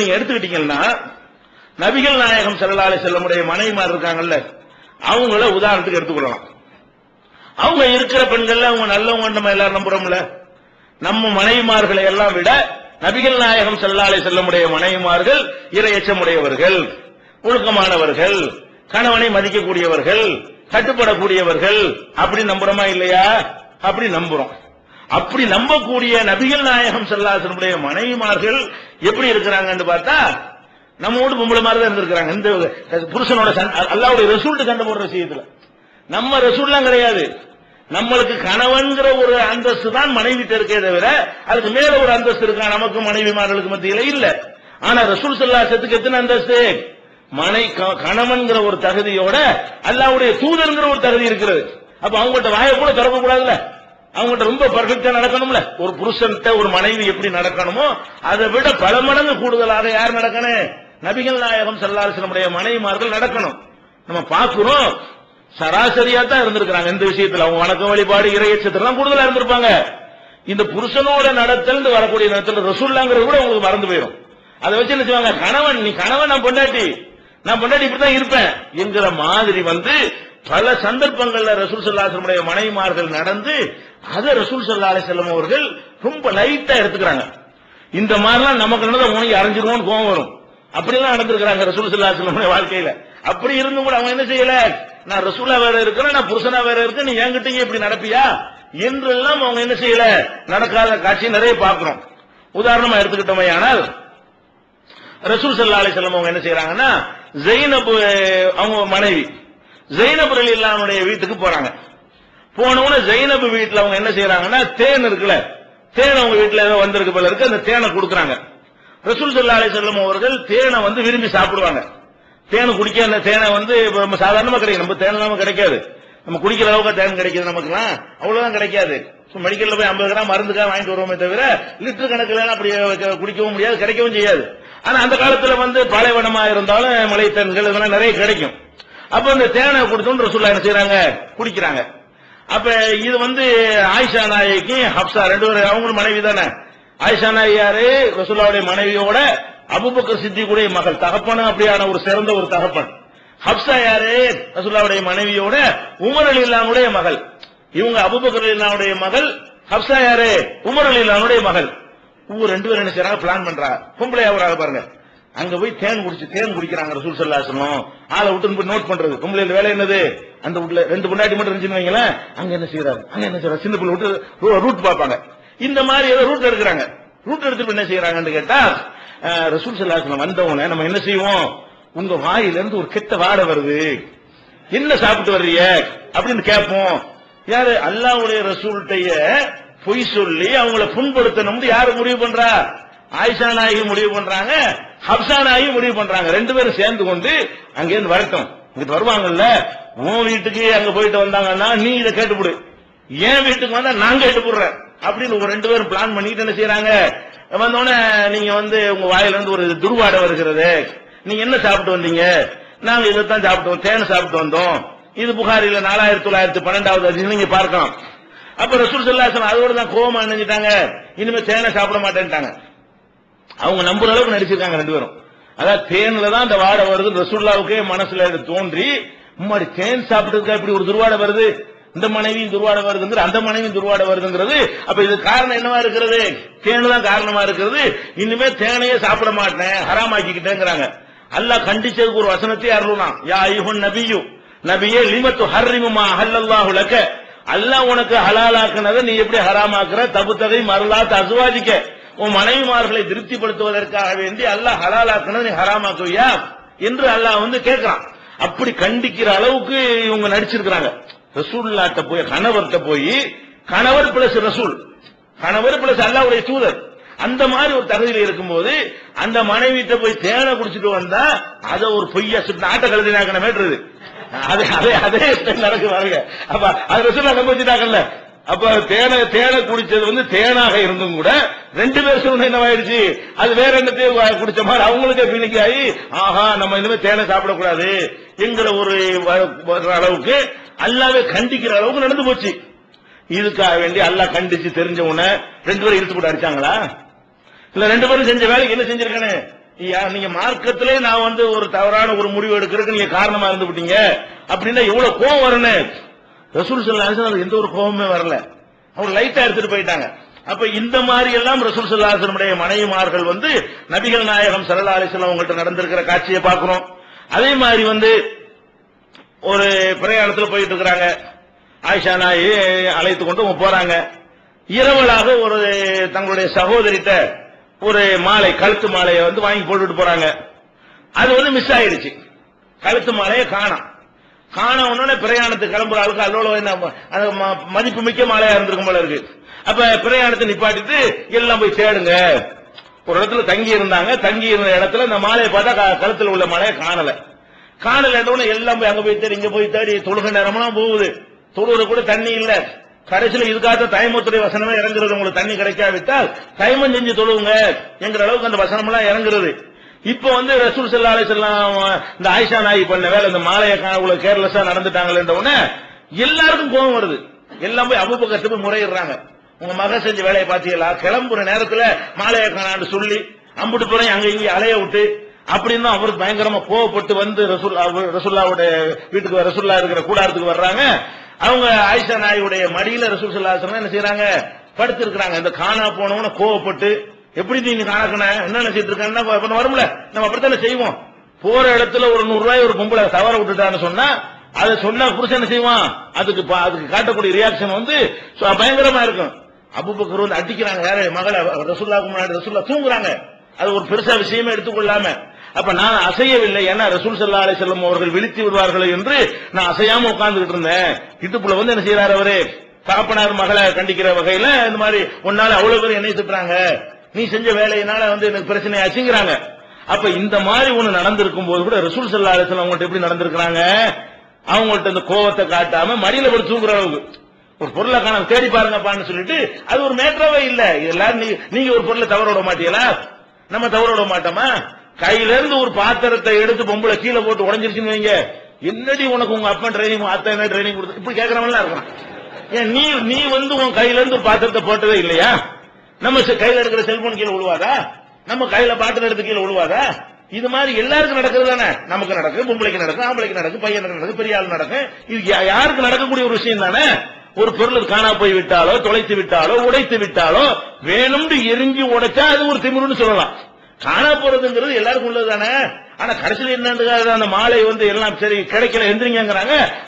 நீங்க எடுத்துக்கிட்டீங்கன்னா நபிகள் நாயகம் ஸல்லல்லாஹு செல்லமுடைய மனைவிமார் இருக்காங்கல்ல அவங்கள உதாரணத்துக்கு எடுத்துக்கொள்ளலாம். அவங்க இருக்கிற பெண்கள்ல அவங்க நல்லவங்க நம்ம எல்லாரும் நம்புறோம்ல. நம்ம மனைவிமார்களை எல்லாம் விட நபிகள் நாயகம் ஸல்லல்லாஹு செல்லமுடைய மனைவிமார்கள் இரையச்சமுடையவர்கள் ஒழுக்கமானவர்கள் கணவனை மதிக்கக்கூடியவர்கள் கட்டுப்படக்கூடியவர்கள். அப்படி நம்புறோமா இல்லையா? அப்படி நம்புறோம். அப்படி நம்பக்கூடிய நபிகள் நாயகம் செல்லாசனுடைய மனைவிமார்கள் எப்படி இருக்கிறாங்கன்னு பார்த்தா நம்ம வீட்டு பொம்பளை மாதிரி தான் இருந்திருக்கிறாங்க. இந்த புருஷனோட அல்லாவுடைய ரிசல்ட் சண்டை போடுற விஷயத்துல. நம்ம ரெசூல்லாம் கிடையாது. நம்மளுக்கு கணவன்கிற ஒரு அந்தஸ்து தான் மனைவி இருக்கே தவிர அதுக்கு மேல ஒரு அந்தஸ்து இருக்கா? நமக்கு மனைவிமார்களுக்கு மத்தியில இல்ல. ஆனா ரசூல் சல்லாசத்துக்கு எத்தனை அந்தஸ்து? மனை க- கணவன்கிற ஒரு தகுதியோட அல்லாவுடைய தூதர்ங்கிற ஒரு தகுதி இருக்கிறது. அப்ப அவங்கள்ட்ட வாயை கூட திறக்க கூடாதுல்ல அவங்கள்ட்ட ரொம்ப பர்ஃபெக்டா நடக்கணும்ல. ஒரு புருஷன்கிட்ட ஒரு மனைவி எப்படி நடக்கணுமோ அதை விட பல மடங்கு கூடுதலாக யார் நடக்கணும் நபிகள் நாயகம் சல்லாசனுடைய மனைவிமார்கள் நடக்கணும். நம்ம பார்க்கிறோம் சராசரியா தான் இருந்திருக்கிறாங்க இந்த விஷயத்துல. அவங்க வணக்க வழிபாடு இறையச்சத்திரம் கூடுதலா இருந்திருப்பாங்க. இந்த புருஷனோட நடத்தல் வரக்கூடிய நேரத்தில் ரசூல்லாங்கிறது கூட உங்களுக்கு மறந்து போயிடும் அதை வச்சு என்ன செய்வாங்க? கணவன் நீ கணவன் நான் பொண்டாட்டி. நான் பொண்டாட்டி இப்படிதான் இருப்பேன். என்கிற மாதிரி வந்து பல சந்தர்ப்பங்கள்ல ரசூல் சல்லாசனுடைய மனைவிமார்கள் நடந்து அதை ரசூல் சல்லா செல்லம் அவர்கள் ரொம்ப லைட்டா எடுத்துக்கிறாங்க. இந்த மாதிரிலாம் நமக்கு நடந்த உனக்கு அரைஞ்சிருவோம்னு கோவம் வரும். அப்படிலாம் நடந்திருக்கிறாங்க ரசூல் சல்லாஹ் வாழ்க்கையில. அப்படி இருந்தும் கூட அவங்க என்ன செய்யல? நான் ரசூலா வேற இருக்கிறேன் நான் புருஷனா வேற இருக்கேன் நீ என்கிட்டயும் இப்படி நடப்பியா? என்றெல்லாம் அவங்க என்ன செய்யல? நடக்காத காட்சி நிறைய பார்க்கிறோம். உதாரணமா எடுத்துக்கிட்டோமே ஆனால் ரசூல் சல்லா அலிசல்லம் அவங்க என்ன செய்யறாங்கன்னா ஜெயினப் அவங்க மனைவி ஜெயினப் அலி இல்லாமுடைய வீட்டுக்கு போறாங்க. போனவன ஜெயினப் வீட்டுல அவங்க என்ன செய்யறாங்கன்னா தேன் இருக்குல்ல தேன் அவங்க வீட்டுல ஏதோ வந்திருக்கு போல இருக்கு அந்த தேனை கொடுக்குறாங்க. ரசூல் சல்லா அலிசல்லம் அவர்கள் தேனை வந்து விரும்பி சாப்பிடுவாங்க. தேன் குடிக்க அந்த தேனை வந்து இப்போ நம்ம சாதாரணமா கிடைக்கும் நம்ம தேன் இல்லாம கிடைக்காது. நம்ம குடிக்கிற அளவுக்கு தேன் கிடைக்குது நமக்குலாம் அவ்வளவுதான் கிடைக்காது. மெடிக்கல்ல போய் ஐம்பது கிராம் மருந்துக்காக வாங்கிட்டு வருவோமே தவிர லிட்டர் கணக்குல அப்படி குடிக்கவும் முடியாது கிடைக்கவும் செய்யாது. ஆனா அந்த காலத்துல வந்து பாலைவனமா இருந்தாலும் மலைத்தேன்கள் இதெல்லாம் நிறைய கிடைக்கும். அப்ப இந்த தேனை கொடுத்தோம் ரசூல்லா என்ன செய்யறாங்க குடிக்கிறாங்க. அப்ப இது வந்து ஆயிஷா நாயகி ஹப்சா ரெண்டு பேரும் அவங்களும் மனைவி தானே. ஆயிஷா நாயாரு ரசூல்லாவுடைய மனைவியோட அபுபக்கர் சித்திக்குடைய மகள். தகப்பனும் அப்படியான ஒரு சிறந்த ஒரு தகப்பன். ஹப்சா யாரு? ரசூல்லாவுடைய மனைவியோட உமர் அலி இல்லாமுடைய மகள். இவங்க அபுபக்கர் அலி இல்லாமுடைய மகள். ஹப்சா யாரு? உமர் அலி இல்லாமுடைய மகள். இவங்க ரெண்டு பேரும் என்ன செய்யறாங்க பிளான் பண்றாங்க. பொம்பளை அவராக பாருங்க. அங்க போய் தேன் குடிச்சு தேன் குடிக்கிறாங்க ரசூல் சல்லாசனம் ஆளை விட்டு போய் நோட் பண்றது. பொம்பளை வேலை என்னது? அந்த வீட்டுல ரெண்டு பொண்டாட்டி மட்டும் இருந்துச்சுன்னு வைங்களேன் அங்க என்ன செய்யறாரு அங்க என்ன செய்யறாரு சின்ன பிள்ளை விட்டு ரூட் பார்ப்பாங்க. இந்த மாதிரி ஏதோ ரூட் எடுக்கிறாங்க. ரூட் எடுத்துட்டு என்ன செய்யறாங்கன்னு கேட்டா அஹ், ரசூல் சல்லாசனம் வந்தவங்க நம்ம என்ன செய்வோம்? உங்க வாயில இருந்து ஒரு கெட்ட வாடை வருது. என்ன சாப்பிட்டு வர்றீங்க? அப்படின்னு கேட்போம். யாரு? அல்லாவுடைய ரசூல்டைய பொய் சொல்லி அவங்கள புண்படுத்தணும்னு யாரு முடிவு பண்றா? ஆயிஷா நாயகி முடிவு பண்றாங்க ஹப்சா நாயகி முடிவு பண்றாங்க. ரெண்டு பேரும் சேர்ந்து கொண்டு அங்கிருந்து வரட்டும். இங்கிட்டு வருவாங்கல்ல? உன் வீட்டுக்கு அங்க போயிட்டு வந்தாங்கன்னா நீ இதை கேட்டுப்படு. என் வீட்டுக்கு வந்தா நான் கேட்டுப்படுறேன். அப்படின்னு உங்க ரெண்டு பேரும் பிளான் பண்ணிட்டு என்ன செய்யறாங்க வந்தோடனே நீங்க வந்து உங்க வாயில இருந்து ஒரு துருவாடை வருகிறது. நீங்க என்ன சாப்பிட்டு வந்தீங்க? நாங்க இதைத்தான் சாப்பிட்டோம் வந்தோம். தேனை சாப்பிட்டு வந்தோம். இது புகாரில நாலாயிரத்தி தொள்ளாயிரத்தி பன்னெண்டாவது அதிகம் நீங்க பார்க்கலாம். அப்ப ரசூல் சல்லாசன் அதோட தான் கோமா நினைஞ்சிட்டாங்க. இனிமே தேனை சாப்பிட மாட்டேன்ட்டாங்க. அவங்க நம்புற அளவுக்கு நடிச்சிருக்காங்க ரெண்டு பேரும். அதாவது தேன்ல தான் அந்த வாடை வருது ரசூல்லாவுக்கே மனசுல தோன்றி முன்னாடி தேன் சாப்பிட்டதுக்கா இப்படி ஒரு துர்வாடை வருது? இந்த மனைவியும் துர்வாடை வருதுங்கிற அந்த மனைவியும் துர்வாடை வருதுங்கிறது அப்ப இது காரணம் என்னவா இருக்கிறது? தேனு தான் காரணமா இருக்கிறது. இனிமே தேனையே சாப்பிட மாட்டேன் ஹராமாக்கிக்கிட்டேங்கிறாங்க. அல்லாஹ் கண்டிச்சதுக்கு ஒரு வசனத்தை அருளாம் யா ஐயுன் நபியு நபியே லிமத்து ஹர்ரிமுமா ஹல்லல்லாஹு லக்க. அல்லாஹ் உனக்கு ஹலாலாக்குனதை நீ எப்படி ஹராமாக்குற? தபு தகை மருளாத்து தசுவாதிக்க உன் மனைவிமார்களை திருப்திப்படுத்துவதற்காக வேண்டி அல்லாஹ் ஹலாலாக்குனதை நீ ஹராமாக்குவியா? என்று அல்லாஹ் வந்து கேட்கிறான். அப்படி கண்டிக்கிற அளவுக்கு இவங்க நடிச்சிருக்கிறாங்க. ரசூல்லாட்ட போய் கணவர்கிட்ட போய் கணவர் பிளஸ் ரசூல். கணவர் பிளஸ் அல்லாவுடைய தூதர். அந்த மாதிரி ஒரு தகுதியில் இருக்கும்போது அந்த மனைவிட்ட போய் தேனை குடிச்சிட்டு வந்தா அதை ஒரு பொய்யா சுட்டு நாட்டை கழுதினாக்கணும் மேட்டுறது அதே அதே அதே நடக்கு பாருங்க. அப்ப அது ரசூல்லா நம்ப வச்சுட்டாங்கல்ல அப்ப தேனை தேனை குடிச்சது வந்து தேனாக இருந்தும் கூட ரெண்டு பேர் சொன்ன என்னவாயிடுச்சு? அது வேற என்னத்தையும் குடிச்ச மாதிரி அவங்களுக்கே பீனிக்கு ஆகி ஆஹா நம்ம இனிமே தேனை சாப்பிடக்கூடாது என்கிற ஒரு வ- வர்ற அளவுக்கு அல்லாவே கண்டிக்கிற அளவுக்கு நடந்து போச்சு. இதுக்காக வேண்டி அல்லாஹ் கண்டிச்சு தெரிஞ்ச உடனே ரெண்டு பேரும் இழுத்து போட்டு அடிச்சாங்களா? இல்ல ரெண்டு பேரும் செஞ்ச வேலைக்கு என்ன செஞ்சிருக்கானே? நீங்க மார்க்கத்திலே நான் வந்து ஒரு தவறான ஒரு முடிவு எடுக்கிறதுக்கு நீங்க காரணமா இருந்து விட்டீங்க. அப்படின்னா எவ்வளவு கோவம் வரணும் ரசூல் ஸல்லல்லாஹு அலைஹி எந்த ஒரு கோபமே வரல. அவங்க லைட்டா எடுத்துட்டு போயிட்டாங்க. அப்ப இந்த மாதிரி எல்லாம் ரசூல் ஸல்லல்லாஹு மனைவிமார்கள் வந்து நபிகள் நாயகம் ஸல்லல்லாஹு அலைஹி அவங்கள்ட்ட நடந்திருக்கிற காட்சியை பார்க்கிறோம். அதே மாதிரி வந்து ஒரு பிரயாணத்தில் போயிட்டு இருக்கிறாங்க. ஆயிஷா நாயை அழைத்து கொண்டு அவங்க போறாங்க. இரவலாக ஒரு தங்களுடைய சகோதரிட்ட ஒரு மாலை கழுத்து மாலையை வந்து வாங்கி போட்டுட்டு போறாங்க. அது வந்து மிஸ் ஆயிடுச்சு. கழுத்து மாலையை காணாம். காண உடனே பிரயாணத்துக்கு கிளம்புற ஆளுக்கு அல்லோல என்ன ம- மதிப்பு மிக்க மாலையா இருந்திருக்கும் போல இருக்கு. அப்ப பிரயாணத்தை நிப்பாட்டிட்டு எல்லாம் போய் தேடுங்க. ஒரு இடத்துல தங்கி இருந்தாங்க தங்கி இருந்த இடத்துல இந்த மாலையை பார்த்தா க- கழுத்துல உள்ள மாலையை காணல. காணல உடனே எல்லாம் போய் அங்க போய் தேடி இங்க போய் தேடி தொழுக நேரமெல்லாம் போகுது. தொழுகிற கூட தண்ணி இல்ல. கடைசியில இதுக்காக தைமத்துடைய வசனமே இறங்குறது. உங்களுக்கு தண்ணி கிடைக்காவிட்டால் தைமம் செஞ்சு தொழுவுங்க என்கிற அளவுக்கு அந்த வசனம் எல்லாம் இறங்குறது. இப்ப வந்து ரசூல் செல்லா அலிசல்லாம் இந்த ஆயிஷா நாயி பண்ண வேலை இந்த மாலையை காணக்குள்ள கேர்லெஸ்ஸா நடந்துட்டாங்கன்ற உடனே எல்லாருக்கும் கோபம் வருது. எல்லாம் போய் அபுபக்கர்ட்ட போய் முறையிடுறாங்க. உங்க மகன் செஞ்ச வேலையை பாத்தீங்களா கிளம்புற நேரத்துல மாலையை காணான்னு சொல்லி அம்புட்டு போறேன் அங்க இங்கே அலைய விட்டு அப்படின்னு அவர் பயங்கரமா கோவப்பட்டு வந்து ரசுல்லா ரசுல்லாவுடைய வீட்டுக்கு ரசுல்லா இருக்கிற கூடாரத்துக்கு வர்றாங்க. அவங்க ஆயிஷா நாயுடைய மடியில ரசூல் ஸல்லல்லாஹு என்ன செய்றாங்க? படுத்திருக்கிறாங்க. இந்த காணா போனவன கோவப்பட்டு எப்படி நீ காணக்கண என்ன நினைச்சிட்டு இருக்கான்னா வரும்ல? நம்ம அப்படித்தானே செய்வோம். போற இடத்துல ஒரு நூறு ரூபாய் ஒரு பொம்பளை தவற விட்டுட்டான்னு சொன்னா அதை சொன்னா புருஷன் என்ன செய்வான்? அதுக்கு பா- அதுக்கு காட்டக்கூடிய ரியாக்ஷன் வந்து பயங்கரமா இருக்கும். அபுபக்கர் வந்து அடிக்கிறாங்க வேற மகளை ரசூல்லாவுக்கு முன்னாடி ரசூல்லா தூங்குறாங்க. அது ஒரு பெருசா விஷயமே எடுத்துக்கொள்ளாம. அப்ப நான் அசையவில்லை. ஏன்னா ரசூல் சல்லா அலி செல்லம் அவர்கள் விழித்து விடுவார்கள் என்று நான் அசையாம உட்கார்ந்துகிட்டு இருந்தேன். இடுப்புல வந்து என்ன செய்யறாரு அவரு? தாப்பனார் மகளை கண்டிக்கிற வகையில இந்த மாதிரி ஒன்னால அவ்வளவு பேர் என்னை திட்டுறாங்க. நீ செஞ்ச வேலையினால வந்து எனக்கு பிரச்சனை ஆச்சுங்கிறாங்க அப்ப இந்த மாதிரி ஒண்ணு நடந்திருக்கும் போது கூட ரசூல் சல்லா அலைஹி அவங்கள்ட்ட எப்படி நடந்திருக்கிறாங்க? அவங்கள்ட்ட இந்த கோவத்தை காட்டாம மடியில படுத்து தூங்குற அளவுக்கு. ஒரு பொருளை காண தேடி பாருங்கப்பான்னு சொல்லிட்டு அது ஒரு மேட்டராவே இல்ல. எல்லாரும் நீ- நீங்க ஒரு பொருளை தவற விட மாட்டீங்களா? நம்ம தவற விட மாட்டோமா? கையில இருந்து ஒரு பாத்திரத்தை எடுத்து பொம்பளை கீழே போட்டு உடஞ்சிருச்சுன்னு வைங்க. என்னடி உனக்கு உங்க அப்பா ட்ரைனிங் அத்தை என்ன ட்ரைனிங் கொடுத்து? இப்படி கேட்கறவன்லாம் இருக்கான். ஏன் நீ நீ வந்து உன் கையில இருந்து ஒரு பாத்திரத்தை போட்டதே இல்லையா? நம்ம செ- கையில இருக்கிற செல்போன் கீழே விழுவாதா நம்ம கையில பாட்டு எடுத்து கீழே விழுவாதா இது மாதிரி எல்லாருக்கும் நடக்கிறது தானே. நமக்கு நடக்கும் பொம்பளைக்கு நடக்கும் ஆம்பளைக்கு நடக்கும் பையனுக்கு நடக்கும் பெரிய ஆள் நடக்கும் இது யா- யாருக்கு நடக்கக்கூடிய ஒரு விஷயம் தானே? ஒரு பொருள் காணா போய் விட்டாலோ தொலைத்து விட்டாலோ உடைத்து விட்டாலோ வேணும்னு எரிஞ்சு உடைச்சா அது ஒரு திமிருன்னு சொல்லலாம். காணா போறதுங்கிறது எல்லாருக்கும் உள்ளது தானே. ஆனா கடைசியில் என்னன்னு அந்த மாலை வந்து எல்லாம் சரி கிடைக்கல எந்திரிங்கிறாங்க